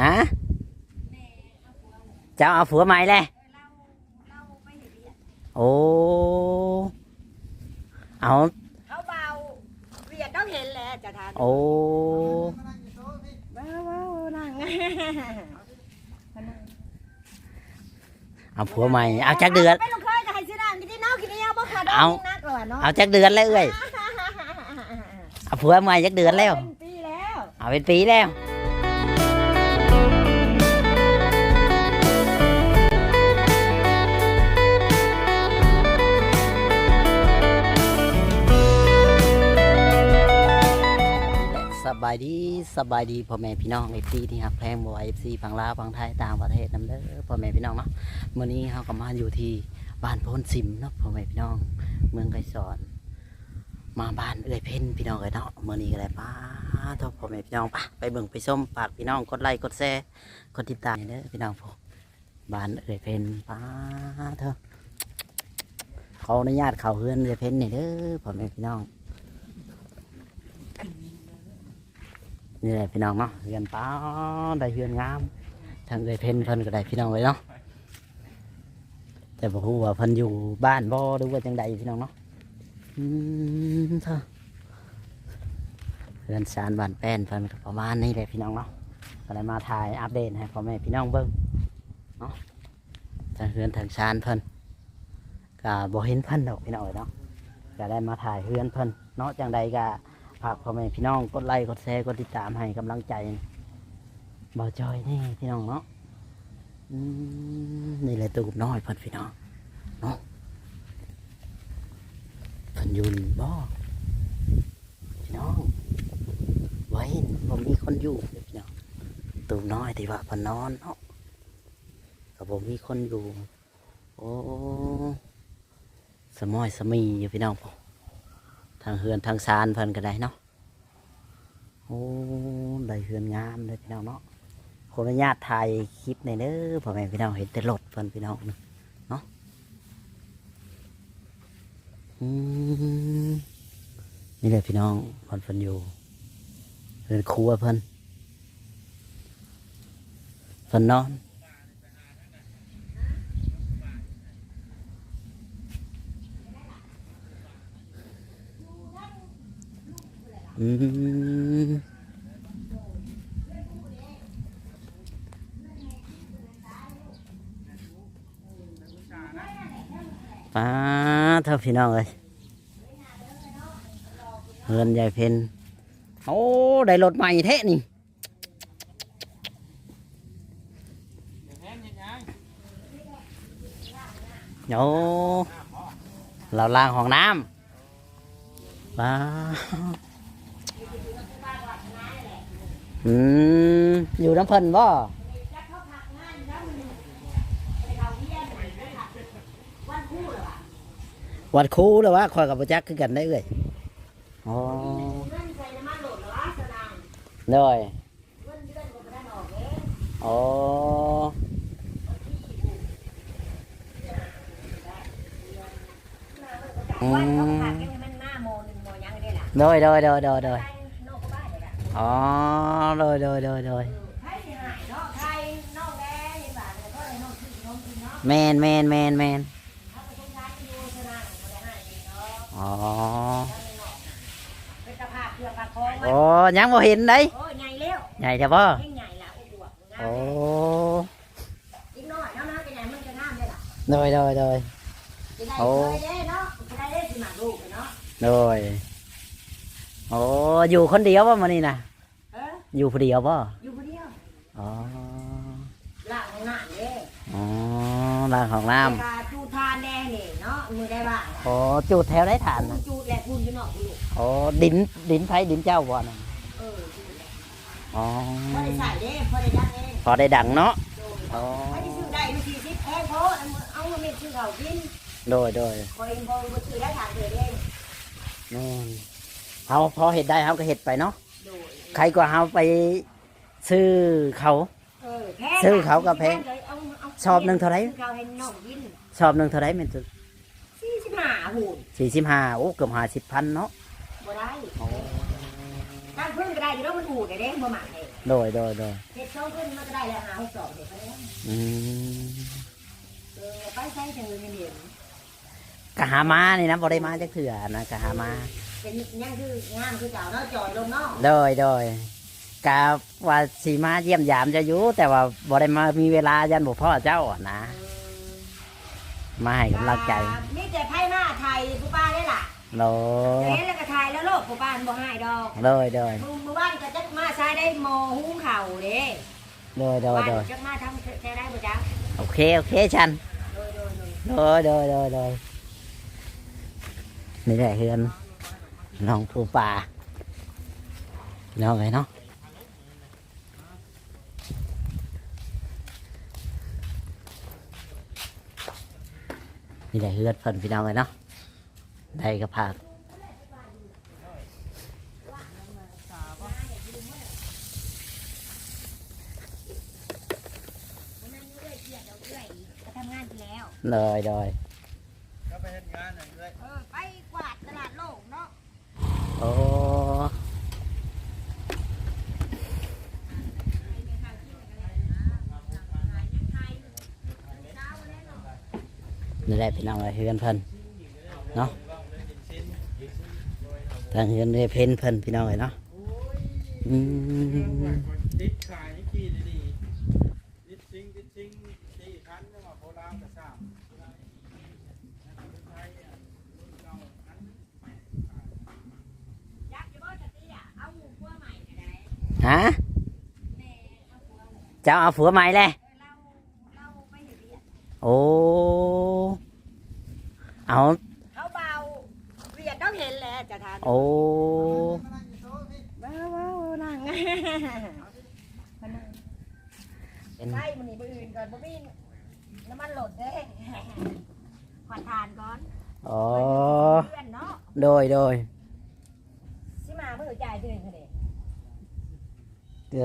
ฮะเจ้าเอาผัวใหม่เลยโอ้เอาเขาเบาเวียดต้องเห็นแหละจะทานโอ้ว้าวว้าวนั่งเอาผัวใหม่เอาจักเดือนไม่ลงเคยจะให้ซื้อน้ำกินที่นอกกินที่ยาบ่ขาดเอานักหรอเนาะเอาจักเดือนแล้วเอ้ยเอาผัวใหม่จักเดือนแล้วเป็นปีแล้วเอาเป็นปีแล้วายดีสบายดีพ่อแม่พี่น้องเอฟซีที่หักแพงบ่เอฟซีฝั่งลาวฝั่งไทยต่างประเทศนํเด้อพ่อแม่พี่น้องเนาะเมื้อนี้เฮาก็มาอยู่ที่บ้านโพนสิมเนาะพ่อแม่พี่น้อง เมืองไกรสอน มาบ้านเอ้ยเพ่นพี่น้องเอ้ยเนาะเมื้อนี้ก็ได้ป้าทบพ่อแม่พี่น้องปะไปเบิ่งไปส้มฝากพี่น้องกดไลค์กดแชร์กดติดตามเด้อพี่น้องพวกบ้านเอ้ยเพ่นป้าเถอะขออนุญาตเขาเฮือนเอ้ยเพ่นนี่เด้อพ่อแม่พี่น้อง นี่แหละพี่น้องเนาะเรือนป้าได้เรือนงามทางเลยเพิ่นเพิ่นก็ได้พี่น้องเลยเนาะแต่บอกว่าเพิ่นอยู่บ้านบ่หรือว่าจังใดพี่น้องเนาะอืมเถอะเรือนสารบ้านแป้นเพิ่นก็ประมาณนี้แหละพี่น้องเนาะก็เลยมาถ่ายอัปเดตให้พ่อแม่พี่น้องเบิ่งเนาะทางเรือนทางชานเพิ่นก็บ่เห็นเพิ่นดอกพี่น้องเอ้ยเนาะก็ได้มาถ่ายเรือนเพิ่นเนาะจังใดก็ ฝากพ่อแม่พี่น้องกดไลค์กดแชร์กดติดตามให้กำลังใจบาจอยนี่พี่น้องเนาะอืมนี่แหละตูบน้อยเพิ่นพี่น้องเนาะเพิ่นอยุนบ่พี่น้องไว้ผมมีคนอยู่พี่น้องตูบน้อยที่ว่าเพิ่นนอนเนาะกับผมมีคนอยู่ โอ้สมอยสมีอยู่พี่น้องผมทางเฮือนทางซานเพิ่นก็ได้เนาะ โอ้ได้เฮือนงามเลยพี่น้องเนาะขออนุญาตถ่ายคลิปในอยเด้อพ่อแม่พี่น้องเห็นแต่รถเพิ่นพี่น้องเนาะอืมนี่เลยพี่น้องเพิ่นเพิ่นอยู่เรื่อนครัวเพิ่นเพิ่นนอนเพื่อนนอน ด้รถใหม่แท้นี่โอ้เราล้างห้องน้ำป้า อืมอยู่น้ำเพิ่นบ่วัดครูหรือว่าคอยกับประจักษ์คือกันได้เอ่ยอ๋อเงินใส่น้ำมันโหลดหรอวะสนามเลยเงินเดือนก็ไม่ได้ออกเองอ๋ออืวันเขามขาดแค่มันหน้าโมหนึ่งโมยังได้ล่ะโดยโดยโดยโดย บ้านเลยล่ะอ๋อโดยโดยโดยโดยใค อกแน่ในบ้านเนี่ยก็เลยนอกที่นอกที่เนาะแมนแมนแมนแมนเขาไปต้องการอยู่สนามก็ได้ให้เนาะอ๋อเป็นตะภาพเครื่องประคองมันโอ้ยังบ่เห็นได้โอ้ยใหญ่เร็วใหญ่จ้ะบ่เพ่งใหญ่ละอุบวกงามโอ้อีกหน่อยแล้วนะจะใหญ่มันจะงามเลยล่ะโดยโดยโดยจะได้โอ้เคยได้เนาะจะได้ได้สิมาลูกเนาะโดยโอ้อยู่คนเดียวป่ะมันนี่นะเอออยู่คนเดียวป่ะอยู่คนเดียวอ๋อล่างของหน้าเด้อ๋อร้านของน้เวลาจูทานแน่นี่เนาะมือได้บ้างำโอ้จุดแถวได้ฐานนะจูดแหละพูนอยู่เนาะลูกโอ้ดินดินไผดินเจ้าบ่นะเออจูดแหละอ๋อพอได้ใส่เด้พอได้ยัดเองพอได้ดังเนาะโดยอ๋อไม่ได้ซื้อได้ไม่สี่สิบแพงเพราะเอาเงินเม็ดซื้อเขากินโดยโดยคอยพอไปซื้อได้ทานเดือเองแม่น เขาพอเห็ดได้เขาก็เห็ดไปเนาะโดยใครกว่าเขาไปซื้อเขา เออแพงซื้อเขาก็แพงเอาเอาชอบหนึ่งเท่าไหร่ซื้อเขาให้น้องกินชอบหนึ่งเท่าไรเป็นสี่สิบห้าหูนสี่สิบห้าโอ้เกือบห้าสิบพันเนาะบ่ได้การพึ่งก็ได้อยู่แล้วมันหูปูดได้เด้บ่หมักเองโดยโดยโดยเฮ็ดช่องขึ้นมันก็ได้แล้วหาหกสองเด็กไปแล้วอืมเออไปใช้จังเลยเห็นกะหามานี่นะบ่ได้มาจักเถื่อนะกะหามา เป็นยังคืองามคือเก่าเนาะจอดลงเนาะโดยโดยกะว่าสีมาเยี่ยมยามจะอยู่แต่ว่าบ่ได้มามีเวลายันบ่พ่อเจ้าอะนะมาให้กำลังใจนี่แต่ไพ่มาไทยผู้ป้าได้ล่ะโดยเห็นแล้วก็ไทยแล้วโลกผู้ป้าบ่ให้ดอกโดยโดยมึงเมื่อวานก็จักมาใช้ได้โมหุ้งเข่าเด้โดยโดยโดยจักมาทำใช้ได้บ่จ๊ะโอเคโอเคชันโดยโดยโดยโดยโดยโดยโดยนี่แหละเฮือน น้องผู้ป่าน้องไงเนาะนี่แหละเฮือนเพิ่นพี่น้องเลยเนาะได้ก็พาก็ทำงานไปแล้วเลยโดยก็ไปเฮ็ดงานน่ะเอ้ยเออไปกวาดตลาดโลกเนาะ โอ้นี่แหละพี่น้องเลยเฮือนเพิ่นเนาะทางเฮือนเพิ่นเพิ่นพี่น้องเลยเนาะอืม ติดขายนี่ขี้ดีๆติดซิงติดซิงที่คันจังหวะโบราณก็ทราบ ยักษ์จะบ่จะตีอะเอาหัวใหม่ก็ได้ ฮะแม่เอาหัวใหม่เจ้าเอาผัวใหม่เลยเออเราเราไปเห็นเรียนโอ้เอาเขาเบาเรียนต้องเห็นแหละจะทานโอ้ว้าวว้าวนั่งมานั่งเป็นใช่มันนี่ไปอื่นก่อนบ่มีน้ำมันหลดเด้ขวัญทานก่อนอ๋อเพื่อนเนาะโดยโดยสิมาเพื่อจ่ายที่หนึ่งเด้ เอ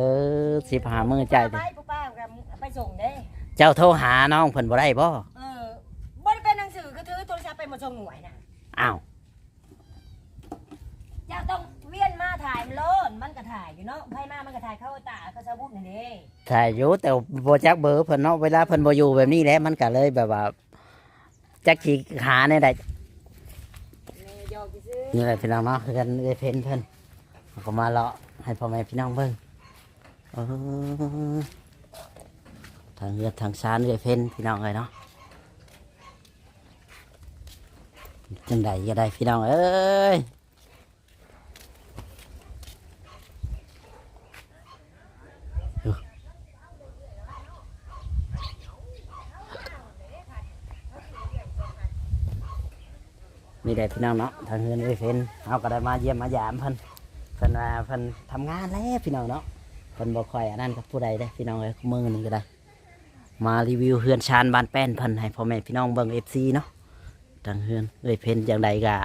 อสิบหามือใจายไปปุ๊บป้ากับไปส่งเด้เจ้าโทรหาน้องเพิ่นบ่ได้บ่เออบ่ได้เป็นหนังสือก็ถือโทรศัพท์ไปมาส่งหน่วยน่ะอ้าวเจ้าต้องเวียนมาถ่ายมันโลดมันก็ถ่ายอยู่เนาะไผมามันก็ถ่ายเข้าตาเขาจะบุบนี่เด้ถ่ายอยู่แต่บ่จักเบอร์เพิ่นเนาะเวลาเพิ่นบ่อยู่แบบนี้แหละมันก็เลยแบบว่าจักสิหาในใดแม่ยอกซื้อนี่แหละพี่น้องเนาะคือกันได้เพิ่นเพิ่นเขาก็มาเลาะให้พ่อแม่พี่น้องเบิ่ง เออทางเรือทางซานได้เพิ่นพี่น้องเลยเนาะจังใดก็ได้พี่น้องเอ้ยมีแต่พี่น้องเนาะทางเฮือนเอ้ยเพิ่นเอาก็ได้มาเยี่ยมมายามเพิ่นเพิ่นว่าเพิ่นทำงานแล้วพี่น้องเนาะ เพิ่นบ่คอยอันนั้นกับผู้ใดเด้พี่น้องเอ้ยมือนึงก็ได้ มารีวิวเฮือนชานบ้านแป้นพิ่นให้พ่อแม่พี่น้องเบิ่ง FC เนาะทางเฮือนเอ้ยเพิ่นจังใดก็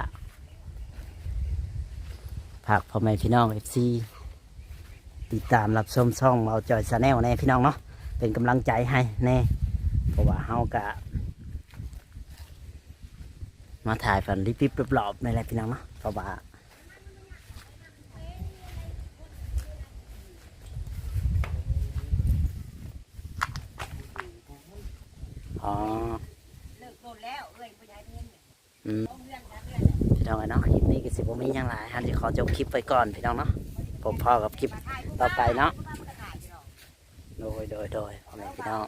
ฝากพ่อแม่พี่น้อง FC ติดตามรับชมช่องเอาจอยชาแนลแน่พี่น้องเนาะเป็นกำลังใจให้แน่เพราะว่าเฮากะมาถ่ายฝันริบๆรอบๆในแหละพี่น้องเนาะเพราะว่าอ๋อ เลิกโดนแล้วเอ้ยผู้ใหญ่เพิ่น อืม เอาเรื่องกันเรื่ องเนาะคลิปนี้ก็สิบมีอย่างไรฮันจะขอจบคลิปไปก่อนพี่น้องเนาะผมพอกับคลิปต่อไปเนาะโดยโดยโดยพ่อแม่พี่น้อง